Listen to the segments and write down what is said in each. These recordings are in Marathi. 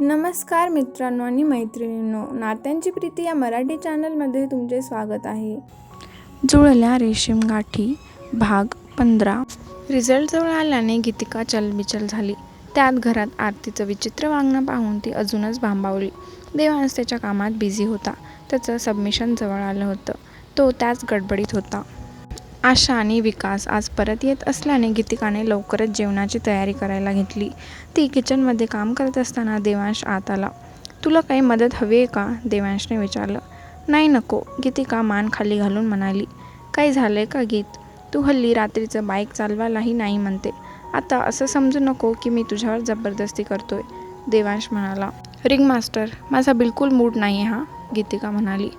नमस्कार मित्रांनो आणि मैत्रिणींनो नात्यांची प्रीती या मराठी चॅनलमध्ये तुमचे स्वागत आहे. जुळल्या रेशीम गाठी भाग पंधरा. रिझल्ट जवळ आल्याने गीतिका चलबिचल झाली. त्यात घरात आरतीचं विचित्र वागणं पाहून ती अजूनच भांबावली. देवांस त्याच्या कामात बिझी होता. त्याचं सबमिशन जवळ आलं होतं. तो त्याच गडबडीत होता. आशा आणि विकास आज परत येत असल्याने गीतिकाने लवकरच जेवणाची तयारी करायला घेतली. ती किचनमध्ये काम करत असताना देवांश आत आला. तुला काही मदत हवी आहे का? देवांशने विचारलं. नाही नको गीतिका मान खाली घालून म्हणाली. काही झालंय का गीत? तू हल्ली रात्रीचं बाईक चालवायलाही नाही म्हणते. आता असं समजू नको की मी तुझ्यावर जबरदस्ती करतोय देवांश म्हणाला. रिंग मास्टर माझा बिलकुल मूड नाही आहे हा गीतिका म्हणाली.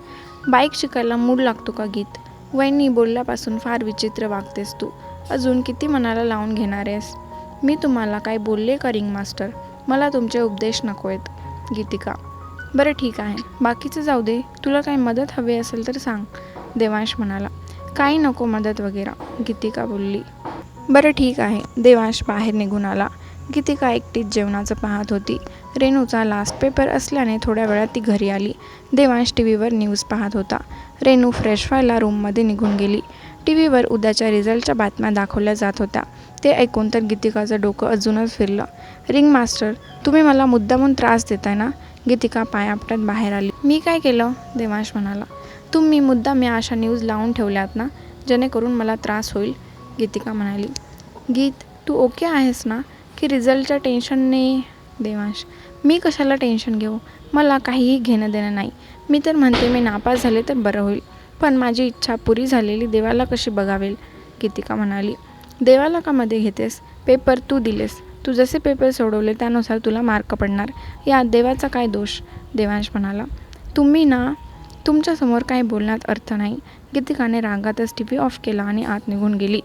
बाईक शिकायला मूड लागतो का गीत? वहिनी बोलल्यापासून फार विचित्र वागतेस तू. अजून किती मनाला लावून घेणार आहेस? मी तुम्हाला काय बोलले का रिंग मास्टर? मला तुमचे उपदेश नको आहेत गीतिका. बरं ठीक आहे. बाकीचं जाऊ दे. तुला काही मदत हवी असेल तर सांग देवांश म्हणाला. काही नको मदत वगैरे गीतिका बोलली. बरं ठीक आहे. देवांश बाहेर निघून आला. गीतिका एकटीच जेवणाचं पाहत होती. रेणूचा लास्ट पेपर असल्याने थोड्या वेळात ती घरी आली. देवांश टी व्हीवर न्यूज पाहत होता. रेणू फ्रेश व्हायला रूममध्ये निघून गेली. टी व्हीवर उद्याच्या रिझल्टच्या बातम्या दाखवल्या जात होत्या. ते ऐकून तर गीतिकाचं डोकं अजूनच फिरलं. रिंग मास्टर तुम्ही मला मुद्दामून त्रास देताय ना? गीतिका पायापटात बाहेर आली. मी काय केलं? देवांश म्हणाला. तुम्ही मुद्दा मी अशा न्यूज लावून ठेवल्यात ना जेणेकरून मला त्रास होईल गीतिका म्हणाली. गीत तू ओके आहेस ना की रिझल्टच्या टेन्शनने देवांश मी कशाला टेन्शन घेऊ? मला काहीही घेणं देणं नाही. मी तर म्हणते मी नापास झाले तर बरं होईल. पण माझी इच्छा पुरी झालेली देवाला कशी बघावेल? गीतिका म्हणाली देवाला का मध्ये घेतेस? पेपर तू दिलेस. तू जसे पेपर सोडवले त्यानुसार तुला मार्क पडणार. यात देवाचा काय दोष? देवांश म्हणाला तुम्ही ना तुमच्यासमोर काही बोलण्यात अर्थ नाही. गीतिकाने रागातच टी व्ही ऑफ केला आणि आत निघून गेली.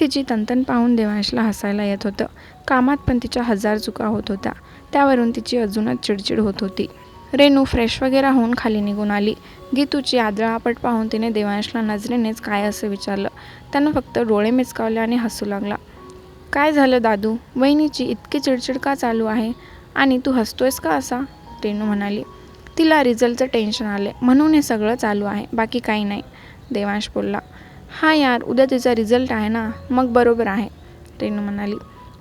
तिची तंतन पाहून देवांशला हसायला येत होतं. कामात पण तिच्या हजार चुका होत होत्या. त्यावरून तिची अजूनच चिडचिड होत होती. रेणू फ्रेश वगैरे होऊन खाली निघून आली. गीतूची आदळापट पाहून तिने देवांशला नजरेनेच काय असं विचारलं. त्यानं फक्त डोळे मिचकावले आणि हसू लागला. काय झालं दादू? वहिनीची इतकी चिडचिड का चालू आहे? आणि तू हसतोयस का असा? रेणू म्हणाली. तिला रिझल्टचं टेन्शन आले म्हणून हे सगळं चालू आहे. बाकी काही नाही. देवांश बोलला. हा यार उद्या तिचा रिझल्ट आहे ना? मग बरोबर आहे. रेणू म्हणाली.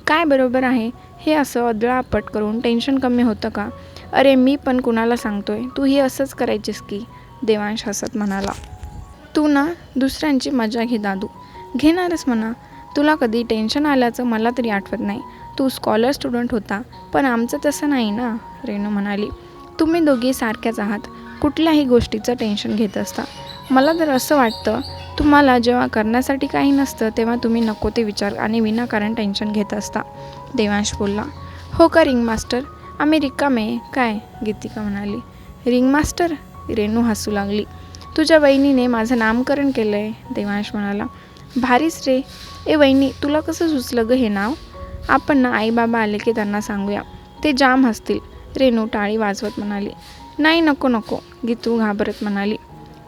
काय बरोबर आहे? हे असं अदळापट करून टेन्शन कमी होतं का? अरे मी पण कुणाला सांगतोय? तू ही असंच करायचीस की? देवांश हसत म्हणाला. तू ना दुसऱ्यांची मजा घे दादू. घेणारच म्हणा. तुला कधी टेन्शन आल्याचं मला तरी आठवत नाही. तू स्कॉलर स्टुडंट होता पण आमचं तसं नाही ना? रेणू म्हणाली. तुम्ही दोघी सारख्याच आहात. कुठल्याही गोष्टीचं टेन्शन घेत असता. मला तर असं वाटतं तुम्हाला जेव्हा करण्यासाठी काही नसतं तेव्हा तुम्ही नको ते विचार आणि विनाकारण टेन्शन घेत असता. देवांश बोलला हो का रिंग मास्टर आम्ही रिकामे काय? गीतिका म्हणाली. रिंग मास्टर रेणू हसू लागली. तुझ्या वहिनीने माझं नामकरण केलं आहे देवांश म्हणाला. भारीच रे. ए वहिनी तुला कसं सुचलं गं हे नाव? आपण ना आई बाबा आले की त्यांना सांगूया. ते जाम हसतील. रेणू टाळी वाजवत म्हणाली. नाही नको नको. गीतू घाबरत म्हणाली.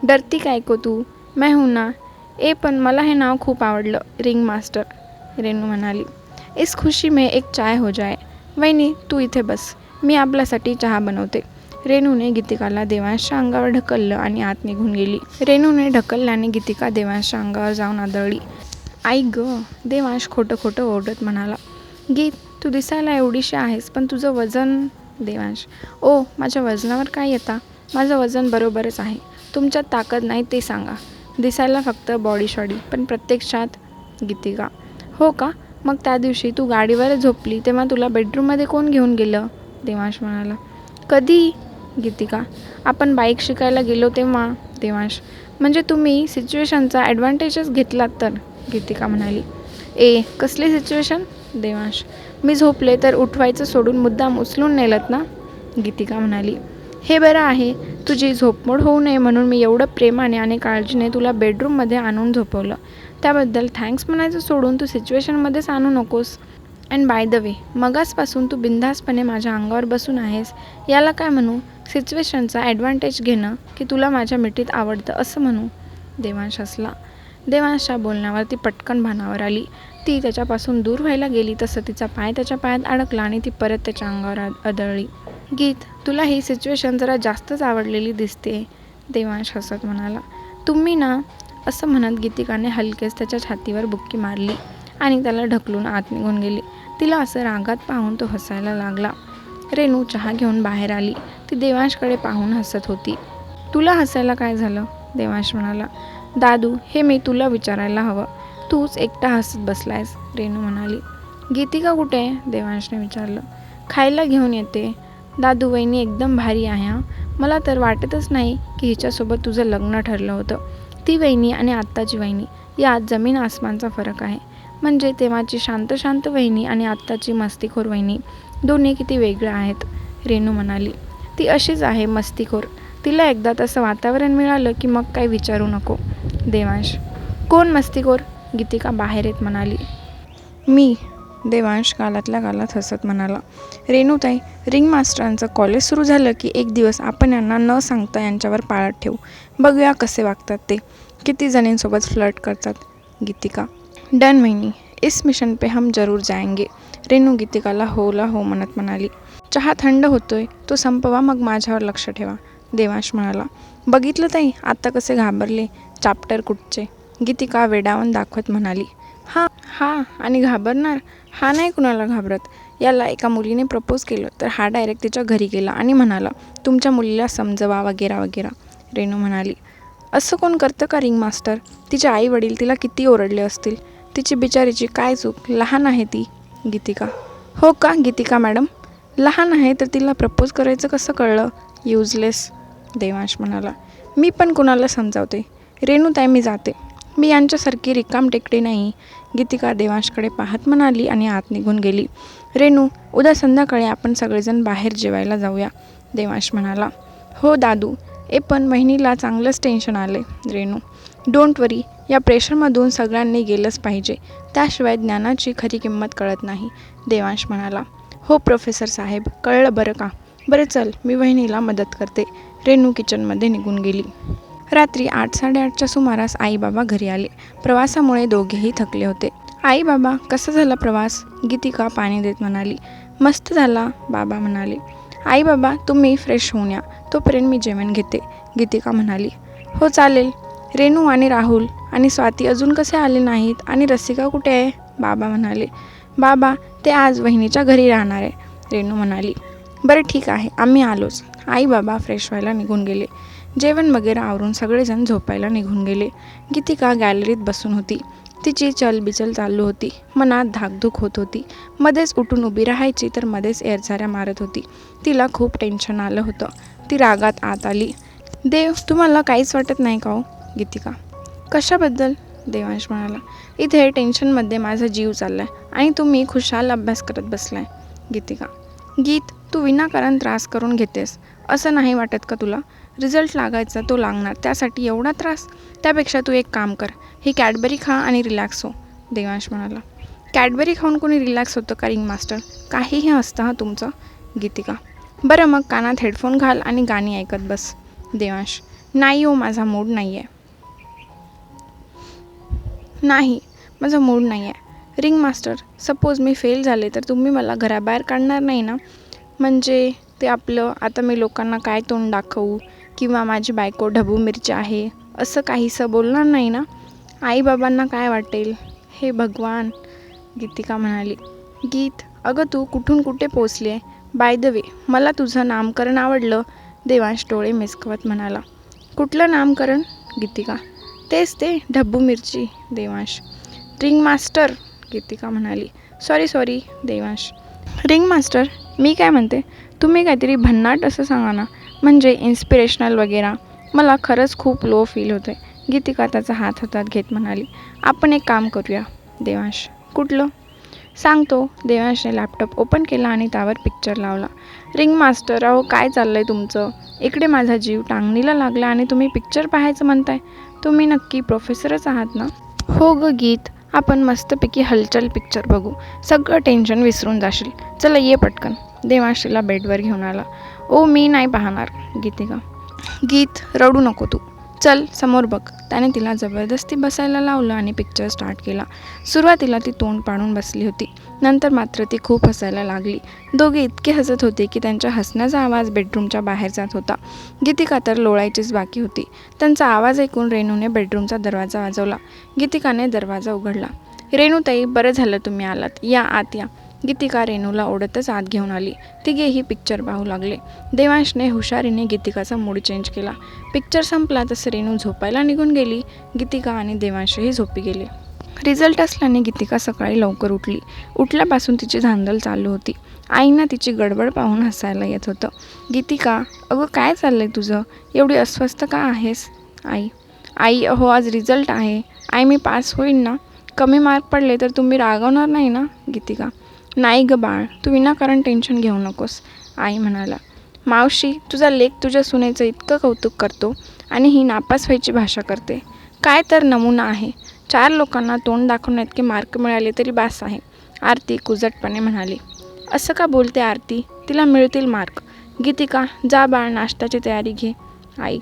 डरती काय को तू? मैं हूं ना. ए पण मला हे नाव खूप आवडलं रिंग मास्टर रेणू म्हणाली. इस खुशी में एक चाय हो जाय वहिनी तू इथे बस. मी आपल्यासाठी चहा बनवते. रेणूने गीतिकाला देवांशच्या अंगावर ढकललं आणि आत निघून गेली. रेणूने ढकलल्याने गीतिका देवांशच्या अंगावर जाऊन आदळली. आई ग देवांश खोटं खोटं ओरडत म्हणाला. गीत तू दिसायला एवढीशी आहेस पण तुझं वजन देवांश. ओ माझ्या वजनावर काय येता? माझं वजन बरोबरच आहे. तुमच्यात ताकद नाही ते सांगा. दिसायला फक्त बॉडी शॉडी पण प्रत्यक्षात गीतिका. हो का? मग त्या दिवशी तू गाडीवर झोपली तेव्हा तुला बेडरूममध्ये कोण घेऊन गेलं? देवांश म्हणाला. कधी? गीतिका. आपण बाईक शिकायला गेलो तेव्हा? देवांश. म्हणजे तुम्ही सिच्युएशनचा ॲडव्हान्टेजच घेतलात तर? गीतिका म्हणाली. ए कसली सिच्युएशन देवांश. मी झोपले तर उठवायचं सोडून मुद्दाम उचलून नेलत ना? गीतिका म्हणाली. हे बरं आहे. तुझी झोपमोड होऊ नये म्हणून मी एवढं प्रेमाने आणि काळजीने तुला बेडरूममध्ये आणून झोपवलं. त्याबद्दल थँक्स म्हणायचं सोडून तू सिच्युएशनमध्येच आणू नकोस. अँड बाय द वे मगासपासून तू बिंदासपणे माझ्या अंगावर बसून आहेस. याला काय म्हणू? सिच्युएशनचा ॲडव्हान्टेज घेणं की तुला माझ्या मिठीत आवडतं असं म्हणू? देवांश हसला देवांशच्या बोलण्यावर ती पटकन भानावर आली. ती त्याच्यापासून दूर व्हायला गेली तसं तिचा पाय त्याच्या पायात अडकला आणि ती परत त्याच्या अंगावर आदळली गीत तुला ही सिच्युएशन जरा जास्तच आवडलेली दिसते देवांश हसत म्हणाला. तुम्ही ना असं म्हणत गीतिकाने हलकेच त्याच्या छातीवर बुक्की मारली आणि त्याला ढकलून आत निघून गेली. तिला असं रागात पाहून तो हसायला लागला. रेणू चहा घेऊन बाहेर आली. ती देवांशकडे पाहून हसत होती. तुला हसायला काय झालं? देवांश म्हणाला. दादू हे मी तुला विचारायला हवं. तूच एकटा हसत बसलायस रेणू म्हणाली. गीतिका कुठे? आहे देवांशने विचारलं. खायला घेऊन येते. दादू वहिनी एकदम भारी आहे हां. मला तर वाटतच नाही की हिच्यासोबत तुझं लग्न ठरलं होतं. ती वहिनी आणि आत्ताची वहिनी यात जमीन आसमानचा फरक आहे. म्हणजे तेव्हाची शांत शांत वहिनी आणि आत्ताची मस्तीखोर वहिनी दोन्ही किती वेगळ्या आहेत रेणू म्हणाली. ती अशीच आहे मस्तीखोर. तिला एकदा तसं वातावरण मिळालं की मग काही विचारू नको. देवांश. कोण मस्तीखोर? गीतिका बाहेर येत म्हणाली. मी. देवांश गालातल्या गालात हसत म्हणाला रेणूताई रिंग मास्टरांचं कॉलेज सुरू झालं की एक दिवस आपण यांना न सांगता यांच्यावर पाळत ठेवू. बघूया कसे वागतात ते. किती जणींसोबत फ्लर्ट करतात गीतिका. डन महिनी इस मिशन पे हम जरूर जाएंगे रेणू गीतिकाला होला हो म्हणत म्हणाली चहा थंड होतोय तो संपवा मग माझ्यावर लक्ष ठेवा. देवांश म्हणाला बघितलं ताई आत्ता कसे घाबरले चाप्टर कुठचे. गीतिका वेडावून दाखवत म्हणाली हां हां आणि घाबरणार? हा नाही कुणाला घाबरत. याला एका मुलीने प्रपोज केलं तर हा डायरेक्ट तिच्या घरी गेला आणि म्हणाला तुमच्या मुलीला समजवा वगैरे वगैरे. रेणू म्हणाली असं कोण करतं का रिंग मास्टर तिचे आई वडील तिला किती ओरडले असतील. तिची बिचारीची काय चूक? लहान आहे ती. गीतिका हो का गीतिका मॅडम? लहान आहे तर तिला प्रपोज करायचं कसं कळलं? युजलेस देवांश म्हणाला मी पण कुणाला समजावते. रेणू ताई मी जाते. मी यांच्यासारखी रिकाम टेकडी नाही. गीतिका देवांशकडे पाहत म्हणाली आणि आत निघून गेली. रेणू उद्या संध्याकाळी आपण सगळेजण बाहेर जेवायला जाऊया देवांश म्हणाला. हो दादू ए पण बहिणीला चांगलंच टेन्शन आले रेणू. डोंट वरी या प्रेशरमधून सगळ्यांनी गेलंच पाहिजे. त्याशिवाय ज्ञानाची खरी किंमत कळत नाही देवांश म्हणाला. हो प्रोफेसर साहेब कळलं बरं का? बरं चल मी वहिनीला मदत करते. रेणू किचनमध्ये निघून गेली. रात्री आठ साडेआठच्या सुमारास आई बाबा घरी आले. प्रवासामुळे दोघेही थकले होते. आई बाबा कसा झाला प्रवास? गीतिका पाणी देत म्हणाली. मस्त झाला बाबा म्हणाले. आई बाबा तुम्ही फ्रेश होऊन या. तोपर्यंत मी जेवण घेते गीतिका म्हणाली. हो चालेल. रेणू आणि राहुल आणि स्वाती अजून कसे आले नाहीत आणि रसिका कुठे आहे? बाबा म्हणाले. बाबा ते आज वहिनीच्या घरी राहणार आहे रेणू म्हणाली. बरं ठीक आहे. आम्ही आलोच. आई बाबा फ्रेश व्हायला निघून गेले. जेवण वगैरे आवरून सगळेजण झोपायला निघून गेले. गीतिका गॅलरीत बसून होती. तिची चलबिचल चालू होती. मनात धाकधूक होत होती. मध्येच उठून उभी राहायची तर मध्येच एरझाऱ्या मारत होती. तिला खूप टेन्शन आलं होतं. ती रागात आत आली. देव तुम्हाला काहीच वाटत नाही का हो? गीतिका. कशाबद्दल? देवांश म्हणाला. इथे टेन्शनमध्ये माझा जीव चाललाय आणि तुम्ही खुशाल अभ्यास करत बसलाय. गीतिका. गीत तू विनाकारण त्रास करून घेतेस. असं नाही वाटत का तुला? रिझल्ट लागायचा तो लागणार त्यासाठी एवढा त्रास. त्यापेक्षा तू एक काम कर ही कॅडबरी खा आणि रिलॅक्स हो देवांश म्हणाला. कॅडबरी खाऊन कोणी रिलॅक्स होतं का रिंग मास्टर? काहीही असतं हा तुमचं गीतिका. बरं मग कानात हेडफोन घाल आणि गाणी ऐकत बस देवांश. नाही हो माझा मूड नाही आहे नाही माझा मूड नाही आहे रिंग मास्टर सपोज मी फेल झाले तर तुम्ही मला घराबाहेर काढणार नाही ना? म्हणजे ते आपलं आता मी लोकांना काय तोंड दाखवू? किंवा माझी बायको ढबू मिरची आहे असं काहीसं बोलणार नाही ना? आईबाबांना काय वाटेल? हे भगवान गीतिका म्हणाली. गीत अगं तू कुठून कुठे पोचली आहे? बाय द वे मला तुझं नामकरण आवडलं देवांश डोळे मिसकवत म्हणाला. कुठलं नामकरण? गीतिका. तेच ते ढब्बू मिरची देवांश. रिंग मास्टर गीतिका म्हणाली. Sorry sorry Devansh. Ring master मी काय म्हणते? तुम्ही काहीतरी भन्नाट असं सांगा ना. म्हणजे इन्स्पिरेशनल वगैरे. मला खरंच खूप लो फील होतं आहे गीतिका त्याचा हात हातात घेत म्हणाली आपण एक काम करूया देवांश. कुठलं? सांगतो देवांशने लॅपटॉप ओपन केला आणि त्यावर पिक्चर लावला. रिंग मास्टर अहो काय चाललं आहे तुमचं? इकडे माझा जीव टांगणीला लागला आणि तुम्ही पिक्चर पाहायचं म्हणताय. तुम्ही नक्की प्रोफेसरच आहात ना? हो ग गीत. आपण मस्तपैकी हलचल पिक्चर बघू. सगळं टेन्शन विसरून जाशील. चला ये पटकन. देवांशीला बेडवर घेऊन आला. ओ मी नाही पाहणार. गीतिका गीत रडू नको तू. चल समोर बघ. त्याने तिला जबरदस्ती बसायला लावलं आणि पिक्चर स्टार्ट केला. सुरुवातीला ती तोंड पाडून बसली होती. नंतर मात्र ती खूप हसायला लागली. दोघे इतके हसत होते की त्यांच्या हसण्याचा आवाज बेडरूमच्या बाहेर जात होता. गीतिका तर लोळायचीच बाकी होती. त्यांचा आवाज ऐकून रेणूने बेडरूमचा दरवाजा वाजवला. गीतिकाने दरवाजा उघडला. रेणूताई बरं झालं तुम्ही आलात. या आत या. गीतिका रेणूला ओढतच आत घेऊन आली. तिघेही पिक्चर पाहू लागले. देवांशने हुशारीने गीतिकाचा मूड चेंज केला. पिक्चर संपला तसं रेणू झोपायला निघून गेली. गीतिका आणि देवांशही झोपी गेले. रिझल्ट असल्याने गीतिका सकाळी लवकर उठली. उठल्यापासून तिची धांदल चालू होती. आईंना तिची गडबड पाहून हसायला येत होतं. गीतिका अगं काय चाललंय तुझं? एवढी अस्वस्थ का आहेस? आई. आई अहो आज रिझल्ट आहे. आई मी पास होईन ना? कमी मार्क पडले तर तुम्ही रागवणार नाही ना? गीतिका नाही ग बाळ तू विनाकारण टेन्शन घेऊ नकोस आई म्हणाला. मावशी तुझा लेख तुझ्या सुनेचं इतकं कौतुक करतो आणि ही नापास व्हायची भाषा करते. काय तर नमुना आहे. चार लोकांना तोंड दाखवण्यात की मार्क मिळाले तरी बास आहे आरती कुजटपणे म्हणाली. असं का बोलते आरती? तिला मिळतील मार्क गीतिका जा बाळ नाश्त्याची तयारी घे. आई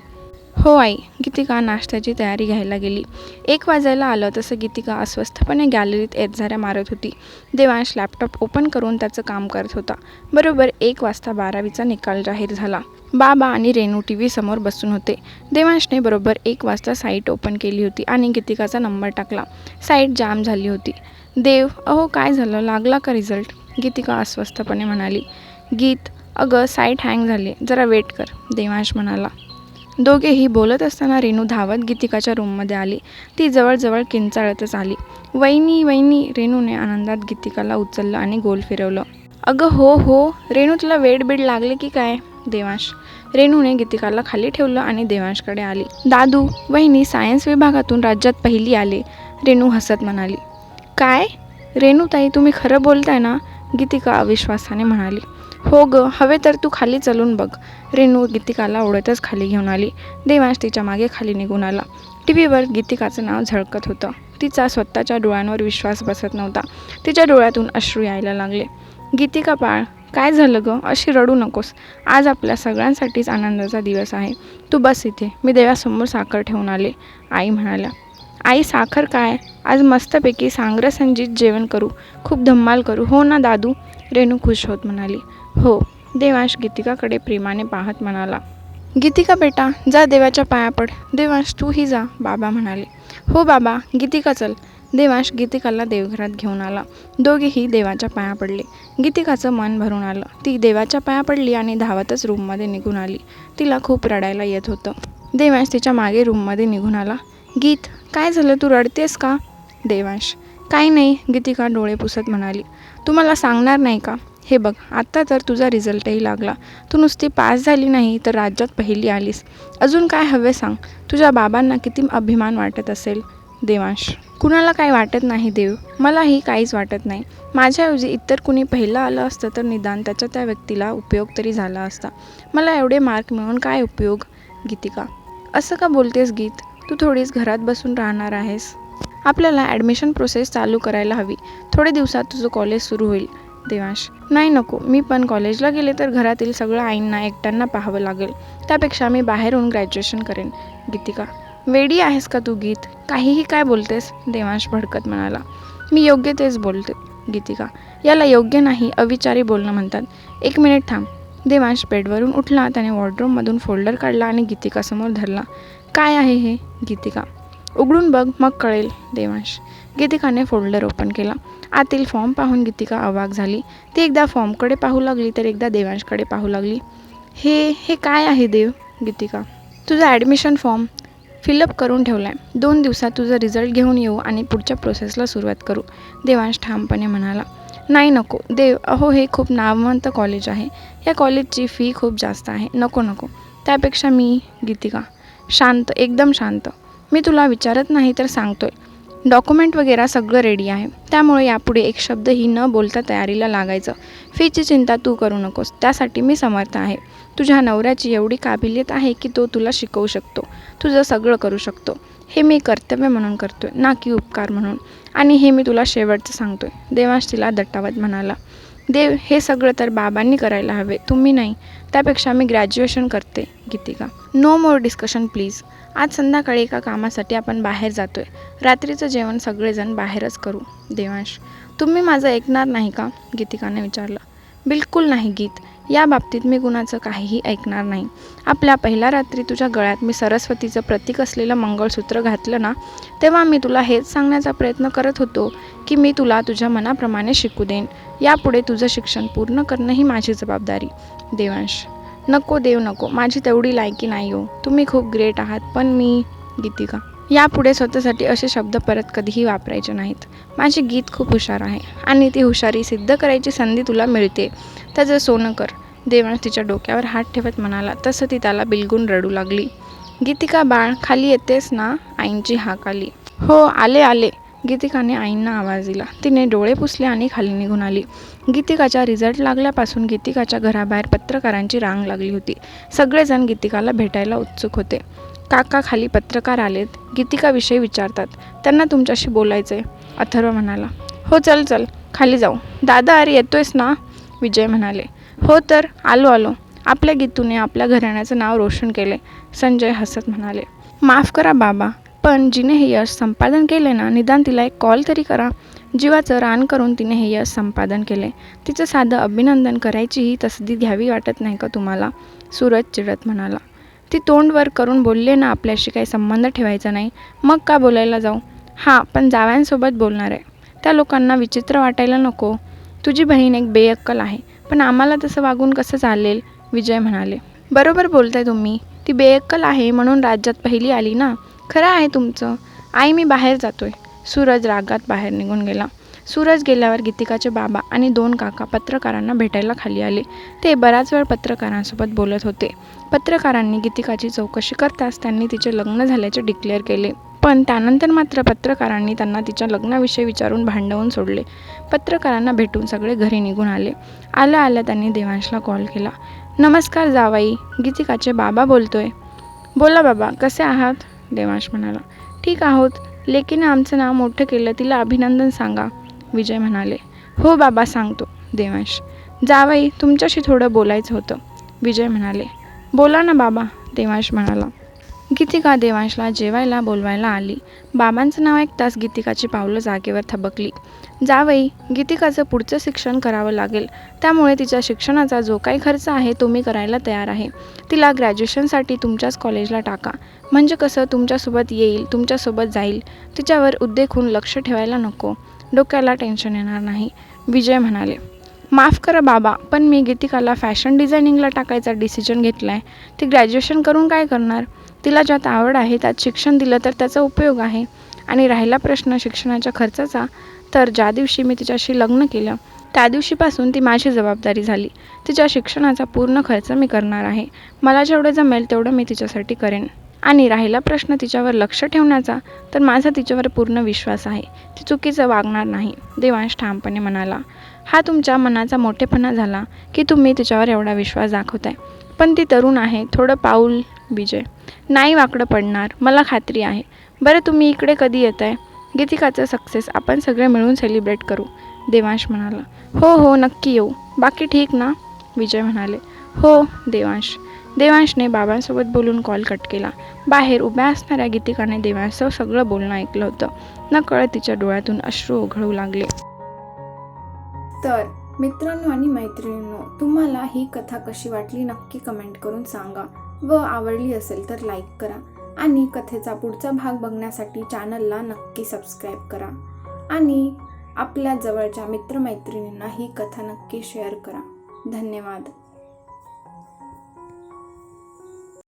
हो आई गीतिका नाश्त्याची तयारी घ्यायला गेली. एक वाजायला आलं तसं गीतिका अस्वस्थपणे गॅलरीत येतझाऱ्या मारत होती. देवांश लॅपटॉप ओपन करून त्याचं काम करत होता. बरोबर एक वाजता बारावीचा निकाल जाहीर झाला. बाबा आणि रेणू टी व्ही समोर बसून होते. देवांशने बरोबर एक वाजता साईट ओपन केली होती आणि गीतिकाचा नंबर टाकला. साईट जाम झाली होती. देव अहो काय झालं? लागला का रिझल्ट गीतिका अस्वस्थपणे म्हणाली. गीत अगं साईट हँग झाली. जरा वेट कर देवांश म्हणाला. दोघेही बोलत असताना रेणू धावत गीतिकाच्या रूममध्ये आली. ती जवळजवळ किंचाळतच आली. वैनी वैनी रेणूने आनंदात गीतिकाला उचललं आणि गोल फिरवलं. अगं हो हो रेणू तुला वेड बीड लागले की काय? देवांश. रेणूने गीतिकाला खाली ठेवलं आणि देवांशकडे आली. दादू वहिनी सायन्स विभागातून राज्यात पहिली आले. रेणू हसत म्हणाली. काय? रेणूताई तुम्ही खरं बोलताय ना? गीतिका अविश्वासाने म्हणाली. हो ग हवे तर तू खाली चलून बघ. रेणू गीतिकाला ओढतच खाली घेऊन आली. देवांश तिच्यामागे खाली निघून आला. टी व्हीवर गीतिकाचं नाव झळकत होतं. तिचा स्वतःच्या डोळ्यांवर विश्वास बसत नव्हता. तिच्या डोळ्यातून अश्रू यायला लागले. गीतिका पाळ काय झालं ग? अशी रडू नकोस. आज आपल्या सगळ्यांसाठीच आनंदाचा दिवस आहे. तू बस इथे. मी देवासमोर साखर ठेवून आले. आई म्हणाल्या आई साखर काय? आज मस्तपैकी सांग्रसंजीत जेवण करू. खूप धम्माल करू. हो ना दादू? रेणू खुश होत म्हणाली हो देवांश गीतिकाकडे प्रेमाने पाहत म्हणाला गीतिका बेटा जा देवाच्या पाया पड. देवांश तूही जा बाबा म्हणाले. हो बाबा गीतिका चल. देवांश गीतिकाला देवघरात घेऊन आला. दोघेही देवाच्या पाया पडले. गीतिकाचं मन भरून आलं. ती देवाच्या पाया पडली आणि धावतच रूममध्ये निघून आली. तिला खूप रडायला येत होतं. देवांश तिच्यामागे रूममध्ये निघून आला. गीत काय झालं? तू रडतेस का? देवांश. काही नाही गीतिका डोळे पुसत म्हणाली. तू मला सांगणार नाही का? हे बघ आत्ता तर तुझा रिझल्टही लागला तू नुसती पास झाली नाही तर राज्यात पहिली आलीस. अजून काय हवे सांग? तुझ्या बाबांना किती अभिमान वाटत असेल? देवांश. कुणाला काही वाटत नाही देव. मलाही काहीच वाटत नाही. माझ्याऐवजी इतर कुणी पहिलं आलं असतं तर निदान त्याच्या त्या व्यक्तीला उपयोग तरी झाला असता. मला एवढे मार्क मिळून काय उपयोग? गीतिका. असं का बोलतेस गीत? तू थोडीच घरात बसून राहणार आहेस. आपल्याला ॲडमिशन प्रोसेस चालू करायला हवी. थोडे दिवसात तुझं कॉलेज सुरू होईल. देवांश नाही नको मी पण कॉलेजला गेले तर घरातील सगळं आईंना एकट्यांना पाहावं लागेल. त्यापेक्षा मी बाहेरून ग्रॅज्युएशन करेन. गीतिका वेडी आहेस का तू गीत? काहीही काय बोलतेस? देवांश भडकत म्हणाला. मी योग्य तेच बोलते गीतिका. याला योग्य नाही अविचारी बोलणं म्हणतात. एक मिनिट थांब. देवांश बेडवरून उठला त्याने वॉर्डरूममधून फोल्डर काढला आणि गीतिकासमोर धरला. काय आहे हे? गीतिका उघडून बघ मग कळेल देवांश. गीतिकाने फोल्डर ओपन केला. आतील फॉर्म पाहून गीतिका अवाक झाली. ती एकदा फॉर्मकडे पाहू लागली तर एकदा देवांशकडे पाहू लागली. हे हे काय आहे देव? गीतिका तुझा ॲडमिशन फॉर्म फिलअप करून ठेवला आहे दोन दिवसात तुझा रिझल्ट घेऊन येऊ आणि पुढच्या प्रोसेसला सुरुवात करू देवांश ठामपणे म्हणाला. नाही नको देव अहो हे खूप नामवंत कॉलेज आहे. या कॉलेजची फी खूप जास्त आहे. नको नको. त्यापेक्षा मी गीतिका शांत एकदम शांत. मी तुला विचारत नाही तर सांगतोय. डॉक्युमेंट वगैरे सगळं रेडी आहे. त्यामुळे यापुढे एक शब्दही न बोलता तयारीला लागायचं. फीची चिंता तू करू नकोस. त्यासाठी मी समर्थ आहे. तुझ्या नवऱ्याची एवढी काबिलियत आहे की तो तुला शिकवू शकतो. तुझं सगळं करू शकतो. हे मी कर्तव्य म्हणून करतोय ना की उपकार म्हणून. आणि हे मी तुला शेवटचं सांगतोय. देवांश तिला दट्टावत म्हणाला. देव हे सगळं तर बाबांनी करायला हवे. तुम्ही नाही. त्यापेक्षा मी ग्रॅज्युएशन करते Geetika. No more discussion please आज संध्याकाळी एका कामासाठी आपण बाहेर जातो आहे रात्रीचं जेवण सगळेजण बाहेरच करू. देवांश तुम्ही माझं ऐकणार नाही का? गीतिकाने विचारलं. बिलकुल नाही गीत. या बाबतीत मी कुणाचं काहीही ऐकणार नाही. आपल्या पहिल्या रात्री तुझ्या गळ्यात मी सरस्वतीचं प्रतीक असलेलं मंगळसूत्र घातलं ना तेव्हा मी तुला हेच सांगण्याचा प्रयत्न करत होतो की मी तुला तुझ्या मनाप्रमाणे शिकू देईन. यापुढे तुझं शिक्षण पूर्ण करणं ही माझी जबाबदारी. देवांश नको देव नको. माझी तेवढी लायकी नाही हो. तुम्ही खूप ग्रेट आहात पण मी गीतिका यापुढे स्वतःसाठी असे शब्द परत कधीही वापरायचे नाहीत. माझी गीत खूप हुशार आहे आणि ती हुशारी सिद्ध करायची संधी तुला मिळते. त्याचं सोनं कर. देवांश तिच्या डोक्यावर हात ठेवत म्हणाला तसं ती त्याला बिलगून रडू लागली. गीतिका बाळ खाली येतेस ना? आईंची हाक आली. हो आले आले. गीतिकाने आईंना आवाज दिला. तिने डोळे पुसले आणि खाली निघून आली. गीतिकाच्या रिझल्ट लागल्यापासून गीतिकाच्या घराबाहेर पत्रकारांची रांग लागली होती. सगळेजण गीतिकाला भेटायला उत्सुक होते. काका खाली पत्रकार आलेत गीतिकाविषयी विचारतात. त्यांना तुमच्याशी बोलायचं आहे अथर्व म्हणाला. हो चल चल खाली जाऊ. दादा अरे येतोयस ना? विजय म्हणाले. हो तर आलो आलो. आपल्या गीतूने आपल्या घराण्याचं नाव रोशन केले संजय हसत म्हणाले. माफ करा बाबा पण जिने हे यश संपादन केले ना निदान तिला एक कॉल तरी करा. जीवाचं रान करून तिने हे यश संपादन केले तिचं साधं अभिनंदन करायचीही तसदी घ्यावी वाटत नाही का तुम्हाला? सूरज चिडत म्हणाला. ती तोंड वर करून बोलले ना आपल्याशी काही संबंध ठेवायचा नाही. मग का बोलायला जाऊ? हां पण जावयांसोबत बोलणार आहे. त्या लोकांना विचित्र वाटायला नको. तुझी बहीण एक बेअक्कल आहे पण आम्हाला तसं वागून कसं चालेल? विजय म्हणाले. बरोबर बोलताय तुम्ही. ती बेअक्कल आहे म्हणून राज्यात पहिली आली ना? खरं आहे तुमचं. आई मी बाहेर जातोय. सूरज रागात बाहेर निघून गेला. सूरज गेल्यावर गीतिकाचे बाबा आणि दोन काका पत्रकारांना भेटायला खाली आले. ते बराच वेळ पत्रकारांसोबत बोलत होते. पत्रकारांनी गीतिकाची चौकशी करताच त्यांनी तिचे लग्न झाल्याचे डिक्लेअर केले. पण त्यानंतर मात्र पत्रकारांनी त्यांना तिच्या लग्नाविषयी विचारून भांडवून सोडले. पत्रकारांना भेटून सगळे घरी निघून आले. आल्या आल्या त्यांनी देवांशला कॉल केला. नमस्कार जावाई गीतिकाचे बाबा बोलतोय. बोला बाबा कसे आहात? देवांश म्हणाला. ठीक आहोत. लेकीनं आमचं नाव मोठं केलं तिला अभिनंदन सांगा. विजय म्हणाले हो बाबा सांगतो. देवांश जावई तुमच्याशी थोडं बोलायचं होतं. विजय म्हणाले बोला ना बाबा. देवांश म्हणाला गीतिका देवांशला जेवायला बोलवायला आली. बाबांचं नाव ऐकताच गीतिकाची पावलं जागेवर थबकली. जावई गीतिकाचं पुढचं शिक्षण करावं लागेल. त्यामुळे तिच्या शिक्षणाचा जो काही खर्च आहे तो मी करायला तयार आहे. तिला ग्रॅज्युएशनसाठी तुमच्याच कॉलेजला टाका. म्हणजे कसं तुमच्यासोबत येईल तुमच्यासोबत जाईल. तिच्यावर उद्देखून लक्ष ठेवायला नको. डोक्याला टेन्शन येणार नाही. विजय म्हणाले माफ करा बाबा पण मी गीतिकाला फॅशन डिझायनिंगला टाकायचा डिसिजन घेतला आहे ती ग्रॅज्युएशन करून काय करणार? तिला ज्यात आवड आहे त्यात शिक्षण दिलं तर त्याचा उपयोग आहे. आणि राहिला प्रश्न शिक्षणाच्या खर्चाचा तर ज्या दिवशी मी तिच्याशी लग्न केलं त्या दिवशीपासून ती माझी जबाबदारी झाली. तिच्या शिक्षणाचा पूर्ण खर्च मी करणार आहे. मला जेवढं जमेल तेवढं मी तिच्यासाठी करेन. आणि राहिला प्रश्न तिच्यावर लक्ष ठेवण्याचा तर माझा तिच्यावर पूर्ण विश्वास आहे. ती चुकीचं वागणार नाही देवांश ठामपणे म्हणाला. हा तुमच्या मनाचा मोठेपणा झाला की तुम्ही तिच्यावर एवढा विश्वास दाखवताय. पण ती तरुण आहे थोडं पाऊल विजय नाही वाकडं पडणार मला खात्री आहे. बरं तुम्ही इकडे कधी येत आहे गीतिकाचं सक्सेस आपण सगळे मिळून सेलिब्रेट करू देवांश म्हणाला. हो हो नक्की येऊ. बाकी ठीक ना? विजय म्हणाले. हो देवांश. देवांशने बाबांसोबत बोलून कॉल कट केला. बाहेर उभ्या असणाऱ्या गीतिकाने देवांशचं सगळं बोलणं ऐकलं होतं. नकळ तिच्या डोळ्यातून अश्रू ओघळू लागले. तर मित्रांनो आणि मैत्रिणींनो तुम्हाला ही कथा कशी वाटली नक्की कमेंट करून सांगा व आवडली असेल तर लाईक करा आणि कथेचा पुढचा भाग बघण्यासाठी चॅनलला नक्की सबस्क्राईब करा आणि आपल्या जवळच्या मित्रमैत्रिणींना ही कथा नक्की शेअर करा. धन्यवाद.